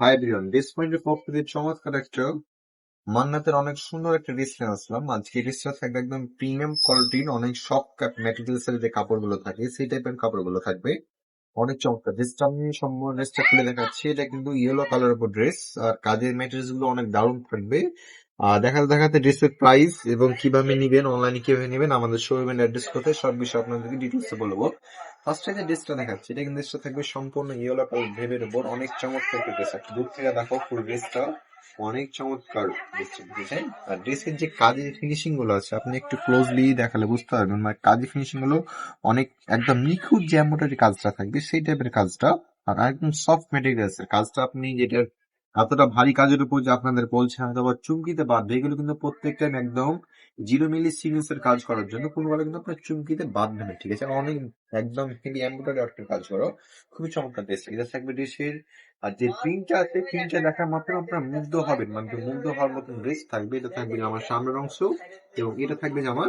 Hi everyone dish পয়েন্টের পক্ষ চমৎকার একটা মান্নাতের অনেক সুন্দর একটা ডিসপ্লে আসলাম। আজকে ডিসপ্লে থাকবে একদম প্রিমিয়াম কোয়ালিটির অনেক সফট ম্যাটেরিয়ালস এর যে কাপড়গুলো থাকে, সেই টাইপের কাপড়গুলো থাকবে। অনেক চমৎকার। ড্রেসটা আমি সম্পূর্ণ ড্রেসটা খুলে দেখাচ্ছি। এটা কিন্তু ইয়েলো কালার উপর ড্রেস আর কাজের ম্যাটেরিয়ালসগুলো অনেক দারুণ থাকবে। দেখাতে দেখাতে ড্রেসের প্রাইস এবং কীভাবে নিবেন অনলাইনে কীভাবে নিবেন, আমাদের শোরুমের অ্যাড্রেস কোথায়, সব বিষয়ে আপনাদেরকে ডিটেলস বলব। ফার্স্ট যে ড্রেসটা দেখাচ্ছি। এটা কিন্তু ড্রেসটা থাকবে সম্পূর্ণ ইয়েলো কালার ভেবের উপর। অনেক চমৎকার একটা ড্রেস আছে। দূর থেকে দেখো পুরো ড্রেসটা অনেক চমৎকার বুঝেছেন? আর ড্রেসের যে কাজের ফিনিশিংগুলো আছে, আপনি একটু ক্লোজলি দেখালে বুঝতে পারবেন। মানে কাজের ফিনিশিংগুলো অনেক একদম নিখুঁত যে এমব্রয়ডারি কাজটা থাকবে, সেই টাইপের কাজটা। আর একদম সফট মেটেরিয়ালস এর কাজটা আপনি যেটা এতটা ভারী কাজের উপর যে আপনাদের বলছে হয়তো বা চুমকিতে বাঁধবে। এগুলো কিন্তু প্রত্যেকটা একদম জিরো মিলি সিরিয়াস এর কাজ করার জন্য কোনোভাবে কিন্তু আপনার চুমকিতে বাঁধবে না, ঠিক আছে? অনেক, একদম হেভি এমব্রয়ডারি আর্টের কাজ করো, খুবই চমৎকার ড্রেস এটা থাকবে ড্রেসের আর যে প্রিন্টটা আছে প্রিন্টটা দেখার মাত্র আপনার মুগ্ধ হবেন মানে মুগ্ধ হওয়ার মতন ড্রেস থাকবে, এটা থাকবে আমার সামনের অংশ এবং এটা থাকবে যে আমার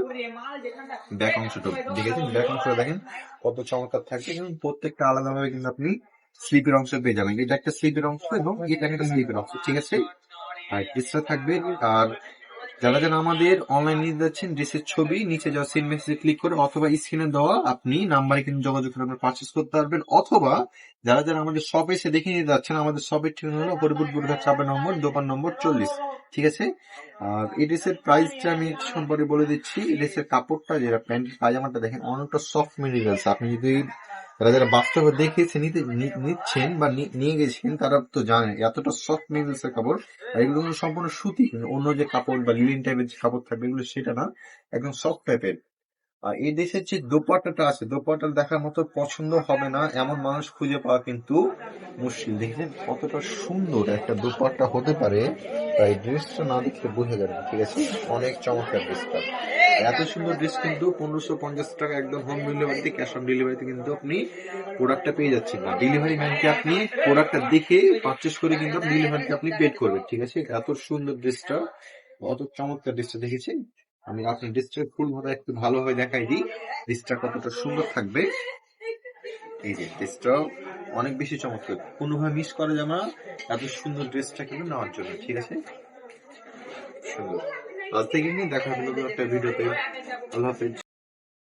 ব্যাক অংশটা, ঠিক আছে? ব্যাক অংশটা দেখেন কত চমৎকার থাকবে এবং প্রত্যেকটা আলাদাভাবে কিন্তু আপনি স্লিপের অংশ পেয়ে যাবেন। এটা একটা স্লিপের অংশ এবং এটা একটা স্লিপের অংশ, ঠিক আছে? আর থাকবে, আর যারা যারা আমাদের অনলাইন নিয়ে যাচ্ছেন ড্রেসের ছবি, নিচে যাওয়া সেন্ড মেসেজে ক্লিক করে অথবা স্ক্রিনে দেওয়া, আপনি নাম্বারে কিন্তু যোগাযোগ করে আপনার পারচেস করতে পারবেন। অথবা যারা যারা আমাদের শপে এসে দেখে নিতে যাচ্ছেন, আমাদের শপের ঠিকানা হলো হরিপুর চাপের নম্বর, দোকান নম্বর চল্লিশ, ঠিক আছে? আর এই ড্রেসের প্রাইসটা আমি সম্পর্কে বলে দিচ্ছি ড্রেসের কাপড়টা, যেটা প্যান্ট পায়জামাটা দেখেন অনেকটা সফট মেটেরিয়ালস আপনি যদি যারা যারা বাস্তবে দেখেছে নিতে নিচ্ছেন বা নিয়ে গেছেন, তারা তো জানেন এতটা সফট এর কাপড়, আর এগুলো সম্পূর্ণ সুতি। অন্য যে কাপড় বা লিলিন টাইপের যে কাপড় থাকবে, এগুলো সেটা না, একদম সফট টাইপের আর এই দেশের যে দোপাট্টাটা আছে, দোপাট্টা দেখার মতো পছন্দ হবে না, এমন মানুষ খুঁজে পাওয়া কিন্তু মুশকিল। দেখলেন কতটা সুন্দর একটা দোপাট্টা হতে পারে, তাই ড্রেসটা না দেখলে বোঝা যাবে ঠিক আছে? অনেক চমৎকার ড্রেসটা এত সুন্দর ড্রেস কিন্তু পনেরোশো পঞ্চাশ টাকা একদম হোম ডেলিভারিতে ক্যাশ অন ডেলিভারিতে কিন্তু আপনি প্রোডাক্টটা পেয়ে যাচ্ছেন না। ডেলিভারি ম্যানকে আপনি প্রোডাক্টটা দেখে পারচেস করে কিন্তু ডেলিভারিকে আপনি পেড করবেন ঠিক আছে? এত সুন্দর ড্রেসটা অত চমৎকার ড্রেসটা দেখেছেন? আমি আপনার ড্রেসটা ফুল ভাবে একটু ভালোভাবে দেখাই দিই। ড্রেসটা কতটা সুন্দর থাকবে। এই যে ড্রেসটা অনেক বেশি চমৎকার। কোনোভাবে মিস করা যাবে না। এত সুন্দর ড্রেসটা কিন্তু নেওয়ার জন্য ঠিক আছে? সুন্দর। আজ থেকে দেখা হবে নতুন একটা ভিডিওতে। আল্লাহ হাফিজ।